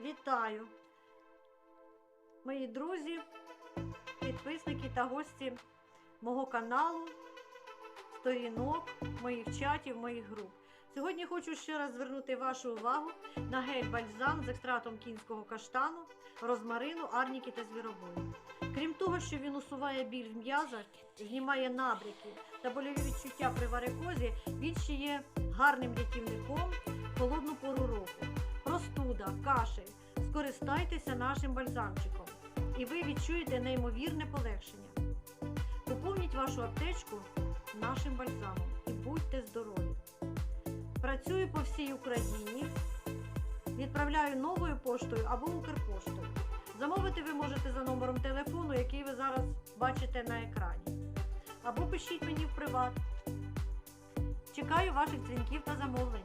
Вітаю, мої друзі, підписники та гості мого каналу, сторінок, моїх чатів, моїх груп. Сьогодні хочу ще раз звернути вашу увагу на гель-бальзам з екстратом кінського каштану, розмарину, арніки та звіробою. Крім того, що він усуває біль в м'язах, знімає набряки та больові відчуття при варикозі, він ще є гарним рятівником в холодну пору року. Простуда, кашель. Скористайтеся нашим бальзамчиком, і ви відчуєте неймовірне полегшення. Поповніть вашу аптечку нашим бальзамом і будьте здорові! Працюю по всій Україні, відправляю новою поштою або Укрпоштою. Замовити ви можете за номером телефону, який ви зараз бачите на екрані. Або пишіть мені в приват. Чекаю ваших дзвінків та замовлень.